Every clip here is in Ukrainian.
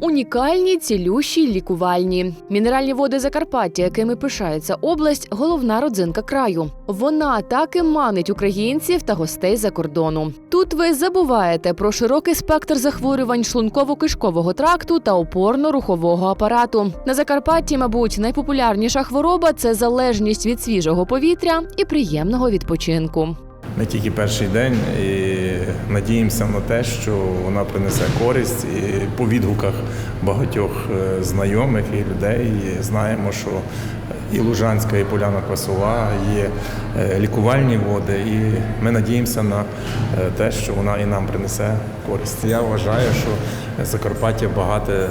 Унікальні, цілющі, лікувальні. Мінеральні води Закарпаття, якими пишається область, головна родзинка краю. Вона так і манить українців та гостей за кордону. Тут ви забуваєте про широкий спектр захворювань шлунково-кишкового тракту та опорно-рухового апарату. На Закарпатті, мабуть, найпопулярніша хвороба це залежність від свіжого повітря і приємного відпочинку. Ми тільки перший день і надіємося на те, що вона принесе користь. І по відгуках багатьох е, знайомих і людей знаємо, що і Лужанська, і Поляна Квасова є е, лікувальні води, і ми надіємося на е, те, що вона і нам принесе користь. Я вважаю, що Закарпаття багате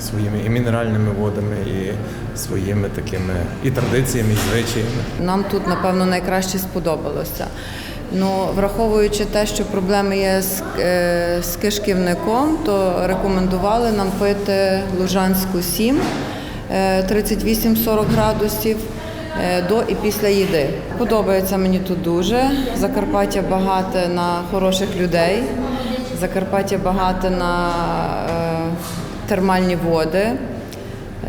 своїми і мінеральними водами, і своїми такими і традиціями, і звичаями. Нам тут, напевно, найкраще сподобалося. Ну, враховуючи те, що проблеми є з, е, з кишківником, то рекомендували нам пити Лужанську 7 е, 38-40 градусів е, до і після їди. Подобається мені тут дуже. Закарпаття багате на хороших людей. Закарпаття багате на е, термальні води.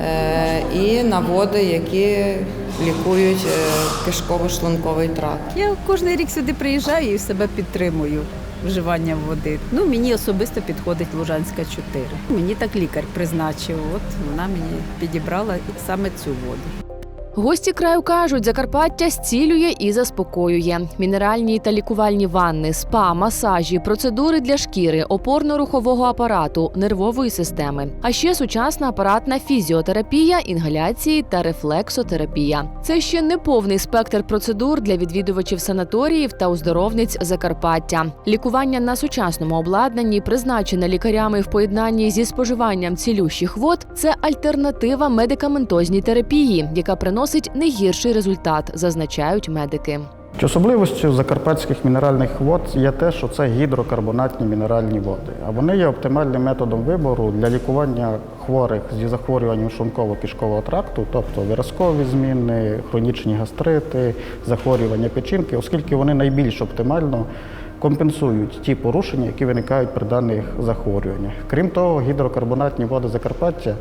Е, і на води, які лікують е, кишково-шлунковий тракт. Я кожен рік сюди приїжджаю і себе підтримую вживання води. Ну, мені особисто підходить Лужанська 4. Мені так лікар призначив. От вона мені підібрала саме цю воду. Гості краю кажуть, Закарпаття зцілює і заспокоює. Мінеральні та лікувальні ванни, спа, масажі, процедури для шкіри, опорно-рухового апарату, нервової системи. А ще сучасна апаратна фізіотерапія, інгаляції та рефлексотерапія. Це ще не повний спектр процедур для відвідувачів санаторіїв та оздоровниць Закарпаття. Лікування на сучасному обладнанні, призначене лікарями в поєднанні зі споживанням цілющих вод, це альтернатива медикаментозній терапії, яка приносить не гірший результат, зазначають медики. Особливостю закарпатських мінеральних вод є те, що це гідрокарбонатні мінеральні води. А вони є оптимальним методом вибору для лікування хворих зі захворюванням шлунково-кишкового тракту, тобто виразкові зміни, хронічні гастрити, захворювання печінки, оскільки вони найбільш оптимально компенсують ті порушення, які виникають при даних захворюваннях. Крім того, гідрокарбонатні води Закарпаття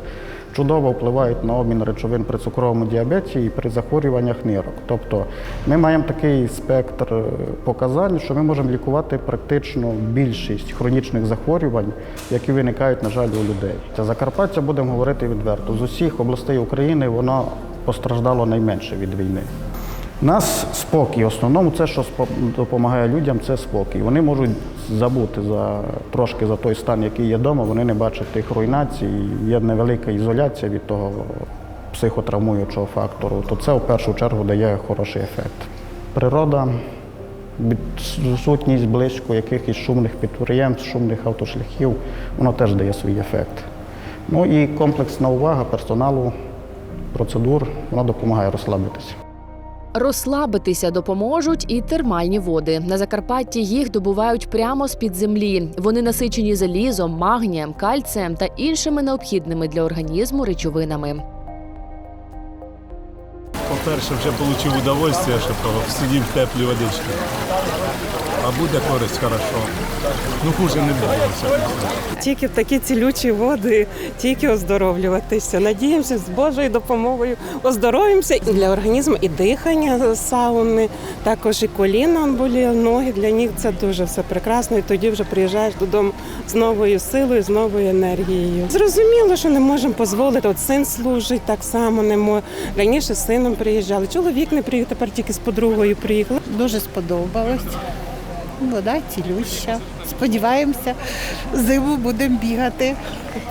чудово впливають на обмін речовин при цукровому діабеті і при захворюваннях нирок. Тобто ми маємо такий спектр е, показань, що ми можемо лікувати практично більшість хронічних захворювань, які виникають, на жаль, у людей. Це Закарпаття, будемо говорити відверто, з усіх областей України воно постраждало найменше від війни. Нас спокій. В основному це, що допомагає людям, це спокій. Вони можуть забути за трошки за той стан, який є вдома, вони не бачать тих руйнацій, є невелика ізоляція від того психотравмуючого фактору, то це в першу чергу дає хороший ефект. Природа, відсутність близько якихось шумних підприємств, шумних автошляхів, воно теж дає свій ефект. Ну і комплексна увага персоналу, процедур, вона допомагає розслабитися. Розслабитися допоможуть і термальні води. На Закарпатті їх добувають прямо з під землі. Вони насичені залізом, магнієм, кальцієм та іншими необхідними для організму речовинами. По-перше, вже отримав удовольствие, що сидів в теплій водичці. А буде користь хорошо. Ну хуже не буде. Тільки в такі цілючі води, тільки оздоровлюватися. Надіємося, з Божою допомогою оздоровимося і для організму і дихання сауни, також і коліна болі, ноги. Для них це дуже все прекрасно. І тоді вже приїжджаєш додому з новою силою, з новою енергією. Зрозуміло, що не можемо дозволити. От син служить так само. Не мо раніше з сином приїжджали. Чоловік не приїхав, тепер тільки з подругою приїхав. Дуже сподобалось. Вода цілюща. Сподіваємося, зиму будемо бігати,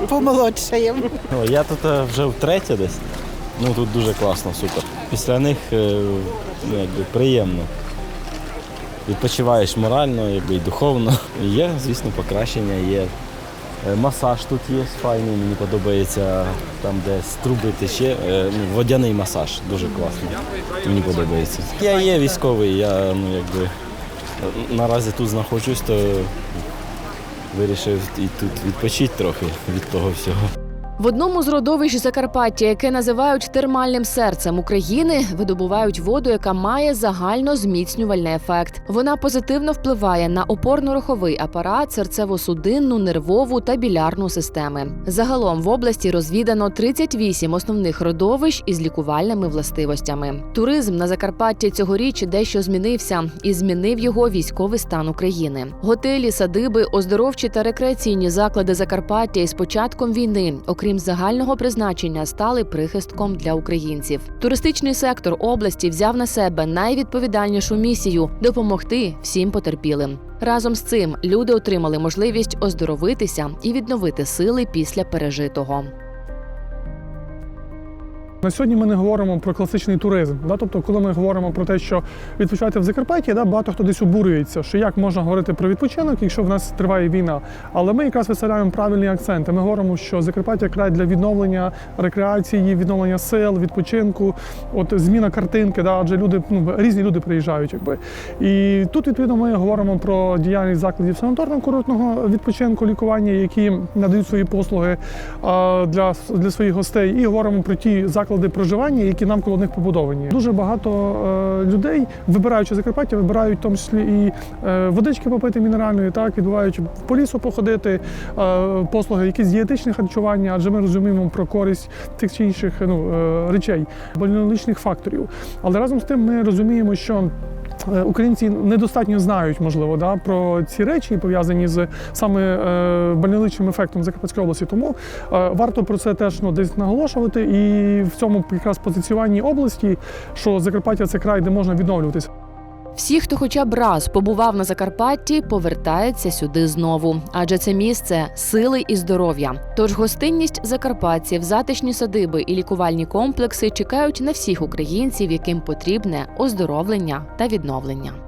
помолодшаємо. Я тут е, вже втретє десь. Ну тут дуже класно, супер. Після них е, ну, якби, приємно. Відпочиваєш морально, якби, і духовно. Є, звісно, покращення, є. Е, Масаж тут є файний, мені подобається там, де з труби тече. Е, Ну, водяний масаж дуже класний. Мені подобається. Я є військовий, я ну, якби, наразі тут знаходжусь, то вирішив і тут відпочити трохи від того всього. В одному з родовищ Закарпаття, яке називають термальним серцем України, видобувають воду, яка має загально зміцнювальний ефект. Вона позитивно впливає на опорно-руховий апарат, серцево-судинну, нервову та білярну системи. Загалом в області розвідано 38 основних родовищ із лікувальними властивостями. Туризм на Закарпатті цьогоріч дещо змінився і змінив його військовий стан України. Готелі, садиби, оздоровчі та рекреаційні заклади Закарпаття із початком війни, окрім загального призначення, стали прихистком для українців. Туристичний сектор області взяв на себе найвідповідальнішу місію допомогти всім потерпілим. Разом з цим люди отримали можливість оздоровитися і відновити сили після пережитого. На сьогодні ми не говоримо про класичний туризм. Да? Тобто, коли ми говоримо про те, що відпочивати в Закарпатті, да, багато хто десь обурюється, що як можна говорити про відпочинок, якщо в нас триває війна. Але ми якраз виставляємо правильні акценти. Ми говоримо, що Закарпаття край для відновлення рекреації, відновлення сил, відпочинку, от зміна картинки, да, адже люди ну, різні люди приїжджають. Якби. І тут відповідно ми говоримо про діяльність закладів санаторно-курортного відпочинку, лікування, які надають свої послуги а, для, для своїх гостей, і говоримо про ті заклади проживання, які нам коло них побудовані. Дуже багато е, людей, вибираючи Закарпаття, вибирають в тому числі і е, водички попити мінеральної, так відбуваючи по лісу походити, е, послуги, якісь дієтичне харчування, адже ми розуміємо про користь тих чи інших ну, речей, больничних факторів. Але разом з тим ми розуміємо, що Українці недостатньо знають, можливо, да, про ці речі, пов'язані з саме е, больничним ефектом Закарпатської області. Тому е, варто про це теж ну, десь наголошувати. І в цьому якраз позиціюванні області, що Закарпаття це край, де можна відновлюватися. Всі, хто хоча б раз побував на Закарпатті, повертаються сюди знову, адже це місце сили і здоров'я. Тож гостинність закарпатців, затишні садиби і лікувальні комплекси чекають на всіх українців, яким потрібне оздоровлення та відновлення.